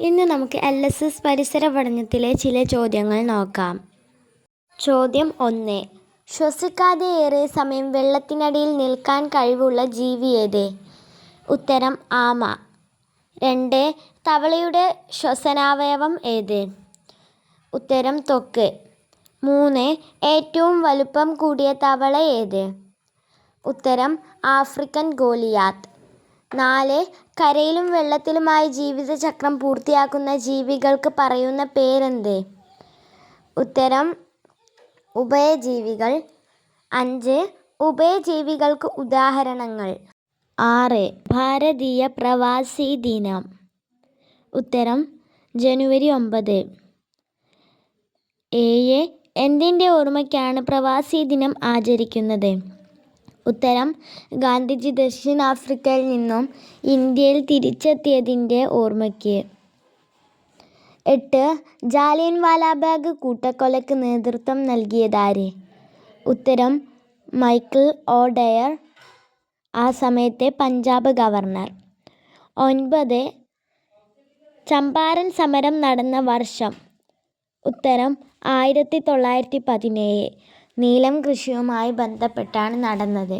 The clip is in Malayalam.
ഇന്ന് നമുക്ക് എൽ എസ് എസ് പരിസര പഠനത്തിലെ ചില ചോദ്യങ്ങൾ നോക്കാം. ചോദ്യം ഒന്ന്. ശ്വസിക്കാതെ ഏറെ സമയം വെള്ളത്തിനടിയിൽ നിൽക്കാൻ കഴിവുള്ള ജീവി ഏത്? ഉത്തരം ആമ. രണ്ട്. തവളയുടെ ശ്വസനാവയവം ഏത്? ഉത്തരം തൊക്ക് മൂന്ന്. ഏറ്റവും വലുപ്പം കൂടിയ തവള ഏത്? ഉത്തരം ആഫ്രിക്കൻ ഗോലിയാത്ത്. നാല് കരയിലും വെള്ളത്തിലുമായി ജീവിതചക്രം പൂർത്തിയാക്കുന്ന ജീവികൾക്ക് പറയുന്ന പേരെന്ത്? ഉത്തരം ഉഭയജീവികൾ. അഞ്ച് ഉഭയജീവികൾക്ക് ഉദാഹരണങ്ങൾ. ആറ് ഭാരതീയ പ്രവാസി ദിനം. ഉത്തരം ജനുവരി ഒമ്പത്. ഏഴ് എന്തിന്റെ ഓർമ്മയ്ക്കാണ് പ്രവാസി ദിനം ആചരിക്കുന്നത്? ഉത്തരം. ഗാന്ധിജി ദക്ഷിണാഫ്രിക്കയിൽ നിന്നും ഇന്ത്യയിൽ തിരിച്ചെത്തിയതിന്റെ ഓർമ്മയ്ക്ക്. എട്ട്. ജാലിയൻ വാലാബാഗ് കൂട്ടക്കൊലയ്ക്ക് നേതൃത്വം നൽകിയതാര്? ഉത്തരം. മൈക്കിൾ ഒ ഡയർ ആ സമയത്തെ പഞ്ചാബ് ഗവർണർ. ഒൻപത്. ചമ്പാരൻ സമരം നടന്ന വർഷം. ഉത്തരം. ആയിരത്തി തൊള്ളായിരത്തി പതിനേഴ്. നീലം കൃഷിയുമായി ബന്ധപ്പെട്ടാണ് നടന്നത്.